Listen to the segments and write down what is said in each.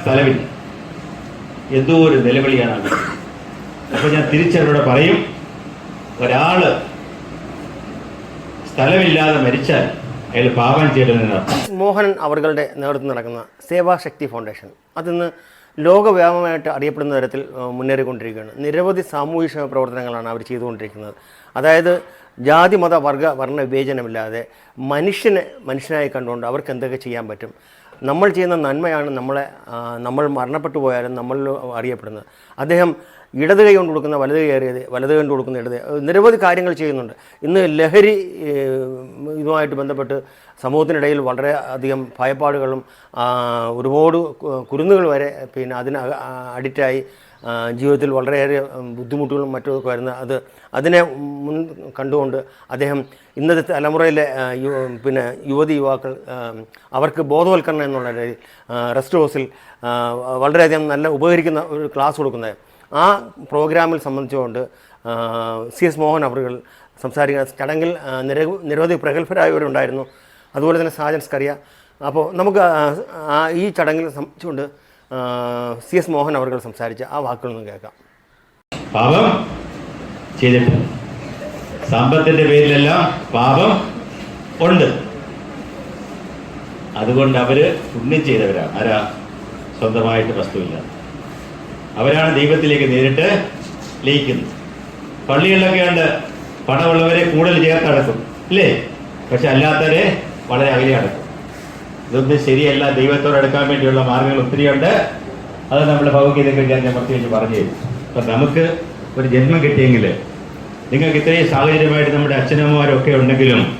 സ്ഥലമില്ല എന്തോ ഒരു നിലവിളിയാണ് അത്. അപ്പൊ ഞാൻ തിരിച്ചവരോട് പറയും ഒരാൾ സ്ഥലമില്ലാതെ മരിച്ചാൽ അയാൾ പാപം ചെയ്യണമെന്നർത്ഥം മോഹനൻ അവരുടെ നേതൃത്വം നടക്കുന്ന സേവാശക്തി ഫൗണ്ടേഷൻ. അതിന്ന് ലോകവ്യാപകമായിട്ട് അറിയപ്പെടുന്ന തരത്തിൽ മുന്നേറിക്കൊണ്ടിരിക്കുകയാണ്. നിരവധി സാമൂഹിക പ്രവർത്തനങ്ങളാണ് അവർ ചെയ്തുകൊണ്ടിരിക്കുന്നത്. അതായത് ജാതി മത വർഗ വർണ വിവേചനമില്ലാതെ മനുഷ്യനെ മനുഷ്യനായി കണ്ടുകൊണ്ട് അവർക്ക് എന്തൊക്കെ ചെയ്യാൻ പറ്റും? നമ്മൾ ചെയ്യുന്ന നന്മയാണ് നമ്മളെ നമ്മൾ മരണപ്പെട്ടു പോയാലും നമ്മൾ അറിയപ്പെടുന്നത്. അദ്ദേഹം ഇടത് കൈ കൊണ്ട് കൊടുക്കുന്ന വലത് കൈ ഏറിയത് വലത് കൊണ്ട് കൊടുക്കുന്ന ഇടത് നിരവധി കാര്യങ്ങൾ ചെയ്യുന്നുണ്ട്. ഇന്ന് ലഹരി ഇതുമായിട്ട് ബന്ധപ്പെട്ട് സമൂഹത്തിനിടയിൽ വളരെ അധികം ഭയപ്പാടുകളും ഒരുപാട് കുരുന്നുകൾ വരെ പിന്നെ അതിന് അഡിക്റ്റായി. ജീവിതത്തിൽ വളരെയേറെ ബുദ്ധിമുട്ടുകളും മറ്റുമൊക്കെ വരുന്ന അത് അതിനെ മുൻ കണ്ടുകൊണ്ട് അദ്ദേഹം ഇന്നത്തെ തലമുറയിലെ പിന്നെ യുവതി യുവാക്കൾ അവർക്ക് ബോധവൽക്കരണം എന്നുള്ള റെസ്റ്റ് ഹൗസിൽ വളരെയധികം നല്ല ഉപകരിക്കുന്ന ഒരു ക്ലാസ് കൊടുക്കുന്നത് ആ പ്രോഗ്രാമിൽ സംബന്ധിച്ചുകൊണ്ട് സി എസ് മോഹൻ അവറുകൾ സംസാരിക്കുന്ന ചടങ്ങിൽ നിര- നിരവധി പ്രഗത്ഭരായവരുണ്ടായിരുന്നു. അതുപോലെ തന്നെ സാജൻ സ്കറിയ. അപ്പോൾ നമുക്ക് ഈ ചടങ്ങിൽ സംബന്ധിച്ചുകൊണ്ട് സി എസ് മോഹൻ അവർ സംസാരിച്ച ആ വാക്കുകളൊന്നും കേൾക്കാം. പാപം ചെയ്തിട്ടുണ്ട് സമ്പത്തിന്റെ പേരിലെല്ലാം പാപം ഉണ്ട്. അതുകൊണ്ട് അവർ പുണ്യം ചെയ്തവരാണ് ആരാ? സ്വന്തമായിട്ട് വസ്തുവില്ല. അവരാണ് ദൈവത്തിലേക്ക് നേരിട്ട് ലയിക്കുന്നത്. പള്ളികളിലൊക്കെ ഉണ്ട്. പണമുള്ളവരെ കൂടുതൽ ചേർത്തടക്കും ഇല്ലേ? പക്ഷെ അല്ലാത്തവരെ വളരെ അകലെ അടക്കും. ഇതൊന്നും ശരിയല്ല. ദൈവത്തോട് എടുക്കാൻ വേണ്ടിയുള്ള മാർഗങ്ങൾ ഒത്തിരിയുണ്ട് അത് നമ്മൾ ഭൗഗീതങ്ങൾ ഞാൻ പ്രത്യേകിച്ച് പറഞ്ഞു തരും. അപ്പം നമുക്ക് ഒരു ജന്മം കിട്ടിയെങ്കിൽ നിങ്ങൾക്ക് ഇത്രയും സാഹചര്യമായിട്ട് നമ്മുടെ അച്ഛനമ്മമാരൊക്കെ ഉണ്ടെങ്കിലും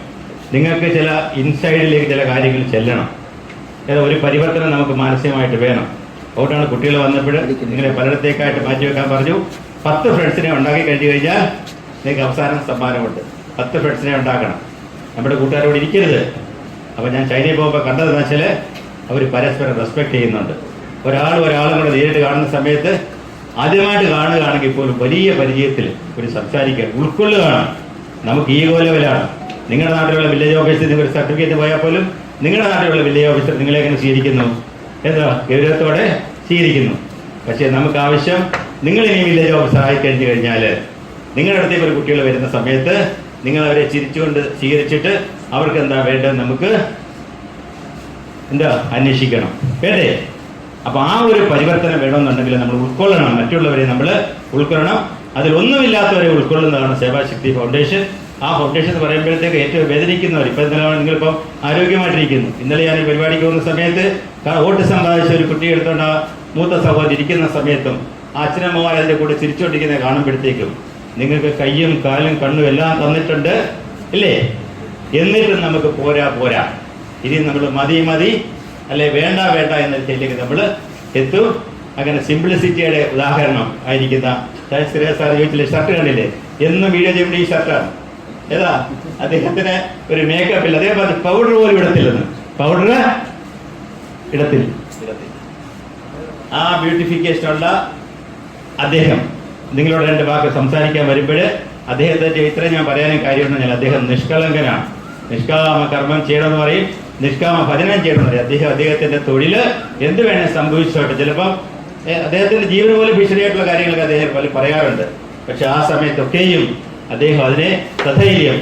നിങ്ങൾക്ക് ചില ഇൻസൈഡിലേക്ക് ചില കാര്യങ്ങൾ ചെല്ലണം. ഏതാ ഒരു പരിവർത്തനം നമുക്ക് മാനസികമായിട്ട് വേണം. അതുകൊണ്ടാണ് കുട്ടികൾ വന്നപ്പോൾ നിങ്ങളെ പലയിടത്തേക്കായിട്ട് മാറ്റി വെക്കാൻ പറഞ്ഞു. പത്ത് ഫ്രണ്ട്സിനെ ഉണ്ടാക്കി കഴിഞ്ഞു കഴിഞ്ഞാൽ നിങ്ങൾക്ക് അവസാനം സമ്മാനമുണ്ട്. പത്ത് ഫ്രണ്ട്സിനെ ഉണ്ടാക്കണം. നമ്മുടെ കൂട്ടുകാരോട് ഇരിക്കരുത്. അപ്പോൾ ഞാൻ ചൈനയിൽ പോകുമ്പോൾ കണ്ടതെന്ന് വെച്ചാൽ അവർ പരസ്പരം റെസ്പെക്ട് ചെയ്യുന്നുണ്ട്. ഒരാൾ ഒരാളും കൂടെ നേരിട്ട് കാണുന്ന സമയത്ത് ആദ്യമായിട്ട് കാണുകയാണെങ്കിൽ പോലും വലിയ പരിചയത്തിൽ ഒരു സംസാരിക്കുക ഉൾക്കൊള്ളുകയാണ്. നമുക്ക് ഈ ലെവലാണ്. നിങ്ങളുടെ നാട്ടിലുള്ള വില്ലേജ് ഓഫീസിൽ നിങ്ങൾ ഒരു സർട്ടിഫിക്കറ്റ് പോയാൽ പോലും നിങ്ങളുടെ നാട്ടിലുള്ള വില്ലേജ് ഓഫീസർ നിങ്ങളെ എങ്ങനെ സ്വീകരിക്കുന്നു? എന്താ ഗൗരവത്തോടെ സ്വീകരിക്കുന്നു. പക്ഷേ നമുക്ക് ആവശ്യം നിങ്ങൾ ഇനി വില്ലേജ് ഓഫീസർ ആയി കഴിഞ്ഞു കഴിഞ്ഞാൽ നിങ്ങളുടെ അടുത്തേക്ക് ഒരു കുട്ടികൾ വരുന്ന സമയത്ത് നിങ്ങൾ അവരെ ചിരിച്ചുകൊണ്ട് സ്വീകരിച്ചിട്ട് അവർക്ക് എന്താ വേണ്ടത് നമുക്ക് എന്താ അന്വേഷിക്കണം. വേണ്ടേ അപ്പൊ ആ ഒരു പരിവർത്തനം വേണമെന്നുണ്ടെങ്കിൽ നമ്മൾ ഉൾക്കൊള്ളണം. മറ്റുള്ളവരെ നമ്മൾ ഉൾക്കൊള്ളണം. അതിലൊന്നുമില്ലാത്തവരെ ഉൾക്കൊള്ളുന്നതാണ് സേവാശക്തി ഫൗണ്ടേഷൻ. ആ ഫൗണ്ടേഷൻ എന്ന് പറയുമ്പോഴത്തേക്ക് ഏറ്റവും വേദനിക്കുന്നവർ ഇപ്പൊ ഇന്നലെ നിങ്ങളിപ്പം ആരോഗ്യമായിട്ടിരിക്കുന്നു. ഇന്നലെ ഞാൻ ഈ പരിപാടിക്ക് പോകുന്ന സമയത്ത് വോട്ട് സമ്പാദിച്ച ഒരു കുട്ടി എടുത്തോണ്ട് ആ മൂത്ത സഹോദരി ഇരിക്കുന്ന സമയത്തും ആ അച്ഛനമ്മമാർ കൂടെ ചിരിച്ചുകൊണ്ടിരിക്കുന്നത് കാണുമ്പോഴത്തേക്കും നിങ്ങൾക്ക് കയ്യും കാലും കണ്ണും എല്ലാം തന്നിട്ടുണ്ട്. ഇല്ലേ? എന്നിട്ടും നമുക്ക് പോരാ പോരാ. ഇനി നമ്മൾ മതി മതി. അല്ലെ വേണ്ട വേണ്ട എന്ന രീതിയിലേക്ക് നമ്മൾ എത്തും. അങ്ങനെ സിംപ്ലിസിറ്റിയുടെ ഉദാഹരണം ആയിരിക്കുന്ന സാർ ചോദിച്ചില്ലേ? ഷർട്ട് കണ്ടില്ലേ? എന്നും വീഡിയോ ചെയ്യുമ്പോൾ ഈ ഷർട്ടാണ് ഏതാ? അദ്ദേഹത്തിന് ഒരു മേക്കപ്പ് ഇല്ല. അതേപോലെ പൗഡർ പോലും ഇടത്തില്ലെന്ന്. പൗഡർ ഇടത്തിൽ ഇടത്തിൽ ആ ബ്യൂട്ടിഫിക്കേഷനുള്ള അദ്ദേഹം നിങ്ങളോട് രണ്ട് വാക്ക് സംസാരിക്കാൻ വരുമ്പോൾ അദ്ദേഹത്തെ ഇത്രയും ഞാൻ പറയാനും കാര്യമുണ്ടെങ്കിൽ അദ്ദേഹം നിഷ്കളങ്കനാണ്. നിഷ്കാമ കർമ്മം ചെയ്യണമെന്ന് പറയും. നിഷ്കാമ ഭജനം ചെയ്യണമെന്ന് പറയും. അദ്ദേഹം അദ്ദേഹത്തിന്റെ തൊഴിൽ എന്ത് വേണേൽ സംഭവിച്ചോട്ടെ. ചിലപ്പം അദ്ദേഹത്തിന്റെ ജീവന് പോലും ഭീഷണിയായിട്ടുള്ള കാര്യങ്ങളൊക്കെ അദ്ദേഹം പോലെ പറയാറുണ്ട്. പക്ഷെ ആ സമയത്തൊക്കെയും അദ്ദേഹം അതിനെ സധൈര്യം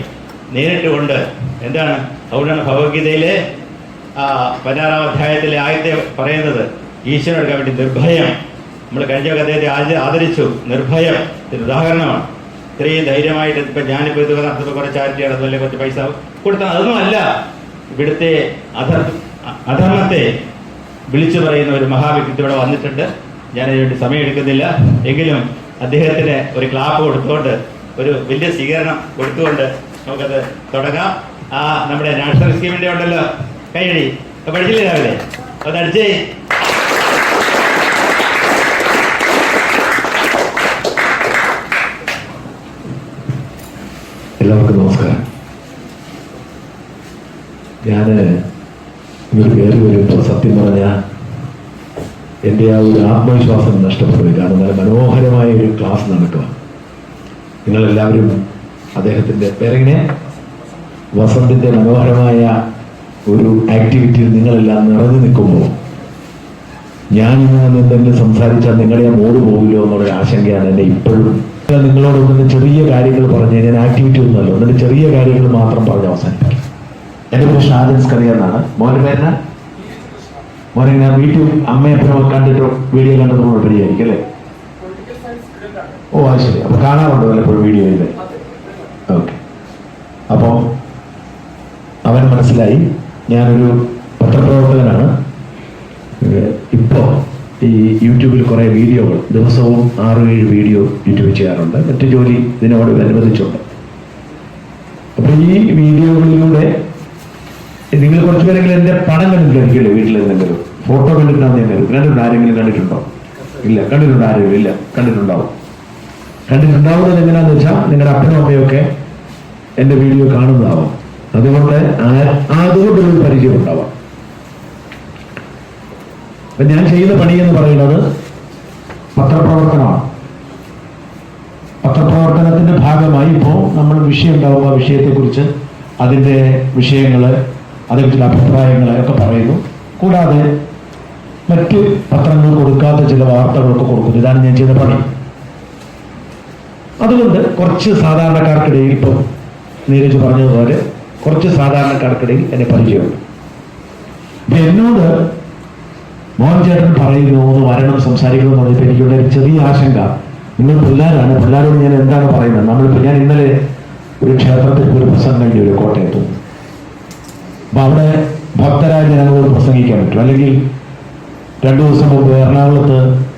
നേരിട്ടുകൊണ്ട് എന്താണ്? അതുകൊണ്ടാണ് ഭഗവത്ഗീതയിലെ ആ പതിനാറാം അധ്യായത്തിലെ ആദ്യത്തെ പറയുന്നത് ഈശ്വരൻ എടുക്കാൻ വേണ്ടി നിർഭയം നമ്മൾ കഴിഞ്ഞ അദ്ദേഹത്തെ ആദ- ആദരിച്ചു. നിർഭയം. ഇതിന് ഉദാഹരണമാണ്. ഇത്രയും ധൈര്യമായിട്ട് ഇപ്പം ഞാനിപ്പോൾ ഇത് നടത്തുമ്പോൾ കുറച്ച് ചാരിറ്റി അതുപോലെ കുറച്ച് പൈസ കൊടുത്ത അതൊന്നും അല്ല. ഇവിടുത്തെ അധർ അധർമ്മത്തെ വിളിച്ചു പറയുന്ന ഒരു മഹാവ്യക്തിത്വം ഇവിടെ വന്നിട്ടുണ്ട്. ഞാൻ അതിനുവേണ്ടി സമയം എടുക്കുന്നില്ല. എങ്കിലും അദ്ദേഹത്തിന് ഒരു ക്ലാപ്പ് കൊടുത്തുകൊണ്ട് ഒരു വലിയ സ്വീകരണം കൊടുത്തുകൊണ്ട് നമുക്കത് തുടങ്ങാം. ആ നമ്മുടെ നാഷണൽ സ്കീമിന്റെ ഉണ്ടല്ലോ. കൈയടി. പഠിച്ചില്ലേ രാവിലെ? അത് അടിച്ചേ. എല്ലാവർക്കും നമസ്കാരം. ഞാൻ ഇങ്ങോട്ട് കയറി വരുമ്പോൾ സത്യം പറഞ്ഞാൽ എന്റെ ആ ഒരു ആത്മവിശ്വാസം നഷ്ടപ്പെട്ടു. കാരണം നല്ല മനോഹരമായ ഒരു ക്ലാസ് നടക്കുക നിങ്ങളെല്ലാവരും അദ്ദേഹത്തിന്റെ പേരെങ്ങനെ വസന്തിന്റെ മനോഹരമായ ഒരു ആക്ടിവിറ്റിയിൽ നിങ്ങളെല്ലാം നിറഞ്ഞു നിൽക്കുമ്പോൾ ഞാൻ ഇന്ന് എന്തെങ്കിലും സംസാരിച്ചാൽ നിങ്ങളെ മൂട് പോകില്ലോ എന്നുള്ളൊരു ആശങ്കയാണ് എന്നെ ഇപ്പോഴും ഞാൻ നിങ്ങളോടൊന്നും ചെറിയ കാര്യങ്ങൾ പറഞ്ഞു ഞാൻ ആക്ടിവിറ്റി ഒന്നുമല്ല ഒന്നിന്റെ ചെറിയ കാര്യങ്ങൾ മാത്രം പറഞ്ഞ് അവസാനിപ്പിക്കും. എന്റെ പേര് ഷാജൻ കറിയെന്നാണ് മോന്റെ പേരന മോനെ ഞാൻ വീട്ടിൽ അമ്മയപ്പനും കണ്ടിട്ടോ വീഡിയോ കണ്ടത് പരിചയമായിരിക്കും അല്ലേ? ഓ അത് ശരി. അപ്പൊ കാണാറുണ്ടോ വല്ലപ്പോഴും വീഡിയോയിൽ ഓക്കെ അപ്പോൾ അവൻ മനസ്സിലായി. ഞാനൊരു പത്രപ്രവർത്തകനാണ്. ഇപ്പോ ഈ യൂട്യൂബിൽ കുറേ വീഡിയോകൾ ദിവസവും ആറ് ഏഴ് വീഡിയോ യൂട്യൂബിൽ ചെയ്യാറുണ്ട്. മറ്റു ജോലി ഇതിനോട് അനുവദിച്ചുണ്ട് അപ്പൊ ഈ വീഡിയോകളിലൂടെ നിങ്ങൾ കുറച്ച് പേരെങ്കിലും എന്റെ പണം കണ്ടിട്ടുണ്ടായിരിക്കുമല്ലോ വീട്ടിൽ എന്തെങ്കിലും ഫോട്ടോ കണ്ടിട്ടുണ്ടാകുന്ന ഞാൻ കണ്ടിട്ടുണ്ട്? ആരെങ്കിലും കണ്ടിട്ടുണ്ടോ? ഇല്ല. കണ്ടിട്ടുണ്ട്? ആരെങ്കിലും ഇല്ല. കണ്ടിട്ടുണ്ടാവും. കണ്ടിട്ടുണ്ടാവുന്നത് എങ്ങനെയാന്ന് വെച്ചാൽ നിങ്ങളുടെ അപ്പനും അമ്മയൊക്കെ എന്റെ വീഡിയോ കാണുന്നതാവാം. അതുകൊണ്ട് അതുകൊണ്ടൊരു പരിചയം ഉണ്ടാവാം അപ്പൊ ഞാൻ ചെയ്ത പണി എന്ന് പറയുന്നത് പത്രപ്രവർത്തനമാണ്. പത്രപ്രവർത്തനത്തിന്റെ ഭാഗമായി ഇപ്പോൾ നമ്മൾ വിഷയം ഉണ്ടാവുക വിഷയത്തെ വിഷയത്തെക്കുറിച്ച് അതിന്റെ വിഷയങ്ങൾ അതേക്കുറിച്ചുള്ള അഭിപ്രായങ്ങൾ ഒക്കെ പറയുന്നു. കൂടാതെ മറ്റ് പത്രങ്ങൾ കൊടുക്കാത്ത ചില വാർത്തകളൊക്കെ കൊടുക്കുന്നു. ഇതാണ് ഞാൻ ചെയ്ത പണി. അതുകൊണ്ട് കുറച്ച് സാധാരണക്കാർക്കിടയിൽ ഇപ്പം നീരജ് പറഞ്ഞതുപോലെ കുറച്ച് സാധാരണക്കാർക്കിടയിൽ എന്നെ പരിചയമുണ്ട്. എന്നോട് മോഹൻ ചേട്ടൻ പറയുന്നു ഒന്ന് വരണം സംസാരിക്കണം എന്ന് പറഞ്ഞപ്പോൾ എനിക്കുള്ള ഒരു ചെറിയ ആശങ്ക. നിങ്ങൾ പിള്ളേരാണ് പിള്ളേരോട് ഞാൻ എന്താണ് പറയുന്നത്? നമ്മളിപ്പോൾ ഞാൻ ഇന്നലെ ഒരു ക്ഷേത്രത്തിൽ ഒരു പ്രസംഗം കഴിഞ്ഞു ഒരു കോട്ടയത്ത്. അപ്പൊ അവിടെ ഭക്തരായ ജനങ്ങളോട് പ്രസംഗിക്കാൻ പറ്റും. അല്ലെങ്കിൽ രണ്ടു ദിവസം മുമ്പ് എറണാകുളത്ത്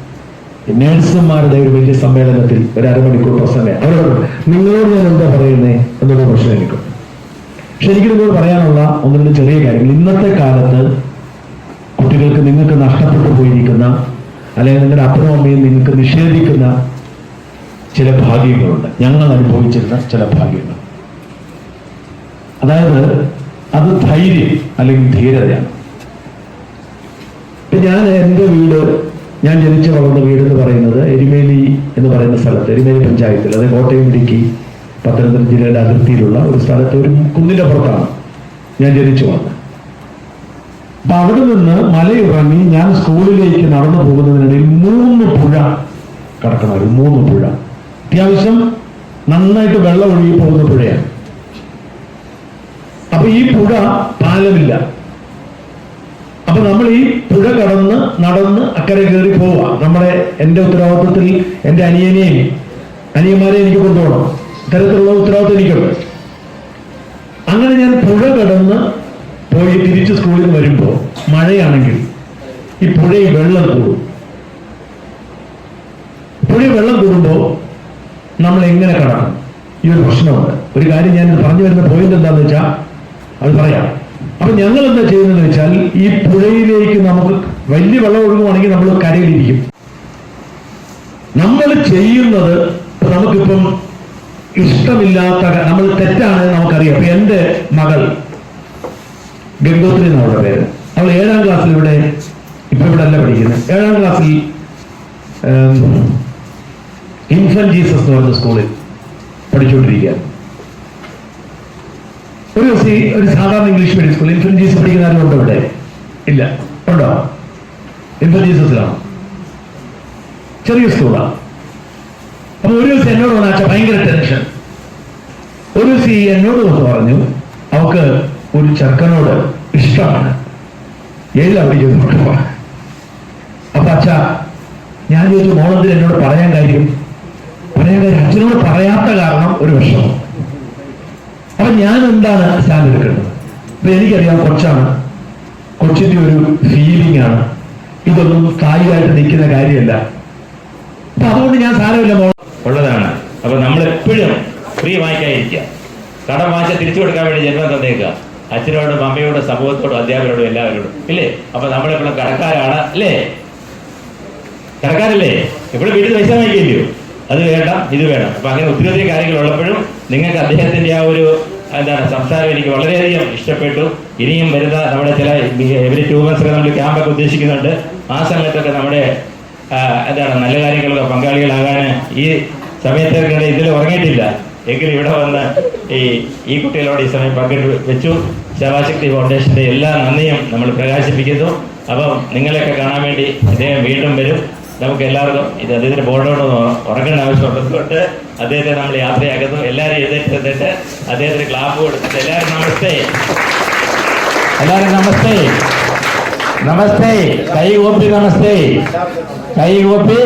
നേഴ്സുമാരുടെ ഒരു വലിയ സമ്മേളനത്തിൽ ഒരു അരമണിക്കൂർ പ്രസംഗം. അവരോട് നിങ്ങളോട് ഞാൻ എന്താ പറയുന്നേ? എന്നുള്ള പ്രശ്നം എനിക്കും. പക്ഷെ എനിക്ക് പറയാനുള്ള ഒന്ന് ചെറിയ കാര്യങ്ങൾ. ഇന്നത്തെ കാലത്ത് കുട്ടികൾക്ക് നിങ്ങൾക്ക് നഷ്ടപ്പെട്ടു പോയിരിക്കുന്ന അല്ലെങ്കിൽ നിങ്ങളുടെ അപ്പനും അമ്മയും നിങ്ങൾക്ക് നിഷേധിക്കുന്ന ചില ഭാഗ്യങ്ങളുണ്ട്. ഞങ്ങൾ അനുഭവിച്ചിരുന്ന ചില ഭാഗ്യങ്ങൾ. അതായത് അത് ധൈര്യം അല്ലെങ്കിൽ ധീരതയാണ്. ഇപ്പൊ ഞാൻ എന്റെ വീട് ഞാൻ ജനിച്ചു വളർന്ന വീട് എന്ന് പറയുന്നത് എരുമേലി എന്ന് പറയുന്ന സ്ഥലത്ത് എരുമേലി പഞ്ചായത്തിൽ അത് കോട്ടയം ഇടുക്കി പത്തനംതിട്ട ജില്ലയുടെ അതിർത്തിയിലുള്ള ഒരു സ്ഥലത്ത് ഒരു കുന്നിന്റെ പുറത്താണ് ഞാൻ ജനിച്ചു വന്നത് അപ്പൊ അവിടെ നിന്ന് മലയിറങ്ങി ഞാൻ സ്കൂളിലേക്ക് നടന്നു പോകുന്നതിനിടയിൽ മൂന്ന് പുഴ കടക്കണമായിരുന്നു മൂന്ന് പുഴ. അത്യാവശ്യം നന്നായിട്ട് വെള്ളം ഒഴുകി പോകുന്ന പുഴയാണ്. അപ്പൊ ഈ പുഴ പാലമില്ല. അപ്പൊ നമ്മൾ ഈ പുഴ കടന്ന് നടന്ന് അക്കരെ കയറി പോവുക നമ്മുടെ എന്റെ ഉത്തരവാദിത്വത്തിൽ എന്റെ അനിയനെയും അനിയന്മാരെ എനിക്ക് കൊണ്ടുപോകണം. ഇത്തരത്തിലുള്ള ഉത്തരവാദിത്വം എനിക്കുണ്ട്. അങ്ങനെ ഞാൻ പുഴ കടന്ന് പോയി തിരിച്ച് സ്കൂളിൽ വരുമ്പോൾ മഴയാണെങ്കിൽ ഈ പുഴയിൽ വെള്ളം കൂടും. പുഴയിൽ വെള്ളം കൂടുമ്പോൾ നമ്മൾ എങ്ങനെ കടക്കും ഈ ഒരു പ്രശ്നമുണ്ട്. ഒരു കാര്യം ഞാൻ പറഞ്ഞു വരുന്ന പോയിന്റ് എന്താണെന്ന് വെച്ചാൽ അത് പറയാം. അപ്പൊ ഞങ്ങൾ എന്താ ചെയ്യുന്നതെന്ന് വെച്ചാൽ ഈ പുഴയിലേക്ക് നമുക്ക് വലിയ വെള്ളം ഒഴുകുവാണെങ്കിൽ നമ്മൾ കരയിലിരിക്കും. നമ്മൾ ചെയ്യുന്നത് നമുക്കിപ്പം ഇഷ്ടമില്ലാത്ത നമ്മൾ തെറ്റാണ് നമുക്കറിയാം. അപ്പൊ എന്റെ മകൾ ഗംഗോത്രി എന്നുള്ള പേര് അവൾ ഏഴാം ക്ലാസ്സിൽ ഇവിടെ ഇപ്പൊ ഇവിടെ അല്ല പഠിക്കുന്നത്. ഏഴാം ക്ലാസ്സിൽ ഇൻഫൻ ജീസസ് എന്ന് പറഞ്ഞ സ്കൂളിൽ പഠിച്ചുകൊണ്ടിരിക്കുക ഒരു ദിവസം ഒരു സാധാരണ English medium school infant Jesus പഠിക്കുന്ന ആരും ഉണ്ടോ ഇവിടെ? ഇല്ല. ഉണ്ടോ? ഇൻഫൻ ജീസസിലാണ്? ചെറിയ സ്കൂളാണ് അപ്പൊ ഒരു ദിവസം എന്നോട് വന്ന ഭയങ്കര ടെൻഷൻ. ഒരു ദിവസം എന്നോട് പറഞ്ഞു അവക്ക് ഒരു ചെറുക്കനോട് ഇഷ്ടമാണ് ഏഴിലാ പഠിക്കുന്നു അപ്പൊ അച്ഛ ഞാൻ ചോദിച്ചു മോളത്തിൽ എന്നോട് പറയാൻ കാര്യം? പറയാൻ കാര്യം അച്ഛനോട് പറയാത്ത കാരണം ഒരു വിഷമം. അപ്പൊ ഞാൻ എന്താണ് സ്റ്റാൻഡ് എടുക്കേണ്ടത്? അപ്പൊ എനിക്കറിയാം കൊച്ചാണ്. കൊച്ചിന്റെ ഒരു ഫീലിംഗ് ആണ്. ഇതൊന്നും സ്ഥായിയായിട്ട് നിൽക്കുന്ന കാര്യമല്ല. അപ്പൊ അതുകൊണ്ട് ഞാൻ സാരമില്ല മോൾ ഉള്ളതാണ്. അപ്പൊ നമ്മൾ എപ്പോഴും ഫ്രീ വായിക്കാതിരിക്കുക. കടം വാങ്ങിച്ച തിരിച്ചു കൊടുക്കാൻ വേണ്ടി ജന്മം തന്നേക്കുക. അച്ഛനോടും അമ്മയോടും സമൂഹത്തോടും അധ്യാപകരോടും എല്ലാവരോടും. ഇല്ലേ? അപ്പൊ നമ്മളെപ്പോഴും കടക്കാരാണ്. അല്ലേ കടക്കാരല്ലേ? എപ്പോഴും വീട്ടിൽ പൈസ വാങ്ങിക്കില്ലയോ അത് വേണ്ട ഇത് വേണം. അപ്പൊ അങ്ങനെ ഒത്തിരി ഒത്തിരി കാര്യങ്ങൾ ഉള്ളപ്പോഴും നിങ്ങൾക്ക് അദ്ദേഹത്തിന്റെ ആ ഒരു എന്താണ് സംസാരം എനിക്ക് വളരെയധികം ഇഷ്ടപ്പെട്ടു. ഇനിയും വരുന്ന നമ്മുടെ ചില എവരി ടൂ മന്ത്സ് നമ്മൾ ക്യാമ്പൊക്കെ ഉദ്ദേശിക്കുന്നുണ്ട്. ആ സമയത്തൊക്കെ നമ്മുടെ എന്താണ് നല്ല കാര്യങ്ങളൊക്കെ പങ്കാളികളാകാൻ ഈ സമയത്തൊക്കെ ഇതിൽ ഉറങ്ങിയിട്ടില്ല. എങ്കിലും ഇവിടെ വന്ന് ഈ ഈ കുട്ടികളോട് ഈ സമയം പങ്കിട്ട് വെച്ചു. ശവാശക്തി ഫൗണ്ടേഷന്റെ എല്ലാ നന്ദിയും നമ്മൾ പ്രകാശിപ്പിക്കുന്നു. അപ്പം നിങ്ങളെയൊക്കെ കാണാൻ വേണ്ടി അദ്ദേഹം വീണ്ടും വരും. നമുക്ക് എല്ലാവർക്കും ഇത് അദ്ദേഹത്തിന്റെ ബോർഡോട് ഉറങ്ങേണ്ട ആവശ്യമുള്ളതുകൊണ്ട് അദ്ദേഹത്തെ നമ്മൾ യാത്രയാക്കുന്നു. എല്ലാവരും എഴുന്നേറ്റ് എന്നിട്ട് അദ്ദേഹത്തിന് ക്ലാപ്പ് കൊടുത്തിട്ട് എല്ലാവരും നമസ്തേ. എല്ലാവരും നമസ്തേ. നമസ്തേ. കൈ ഓപ്പി നമസ്തേ. കൈ കൂപ്പി.